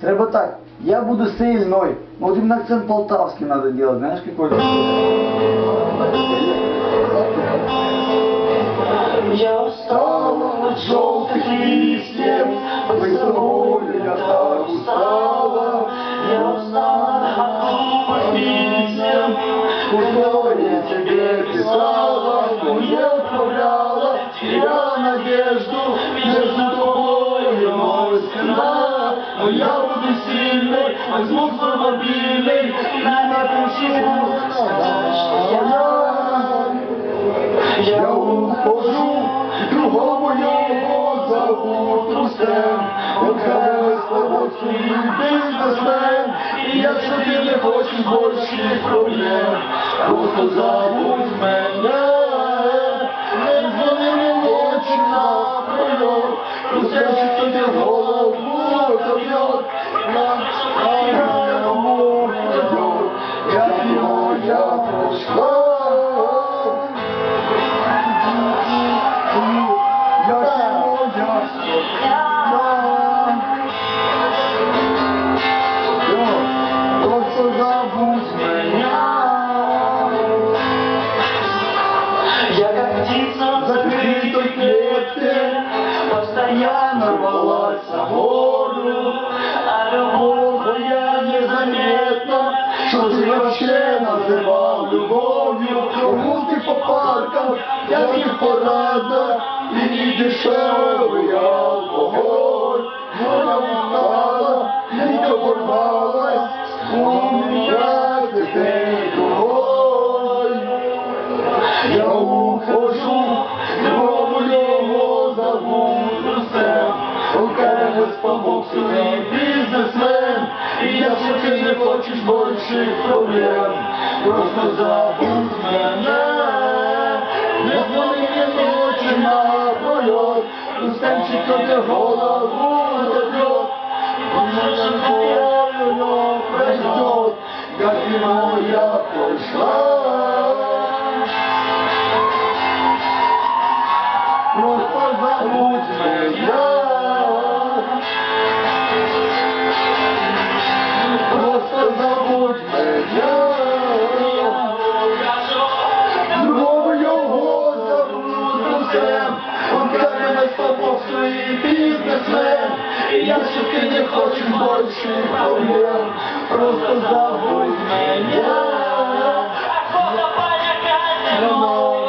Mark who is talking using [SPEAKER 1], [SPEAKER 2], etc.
[SPEAKER 1] Треба так. Я буду сильной. Ну, Вот именно акцент полтавский надо делать, знаешь, какой?
[SPEAKER 2] Я устала от желтых листьев, поцелуй, я так устала. Я устала от глупых писем, которые тебе писала, но не отправляла, теряла надежду между тобой и мной стена. Но я буду возьму свой мобильный и напишу, сказать, что я я ухожу, другому його зовут Рустем. Он хрестоводський бізнесмен. І якщо ти не хочеш більше проблем, просто забудь мене. Його я Что ты вообще называл любовью Прогулки по паркам, ярких парадах И не дешевый алкоголь Но я устала, нитка порвалась У меня теперь другой я ухожу, другому його зовут Рустем. Он кажется по боксу и бизнесмен. И если ты не хочешь больше проблем, просто забудь меня. Не звони мне ночью на пролет, Рустемчик тебе голову забьет. Он может больно пройдет, как и моя прошла. Просто забудь меня. И если ты не хочешь больше проблем, просто забудь меня.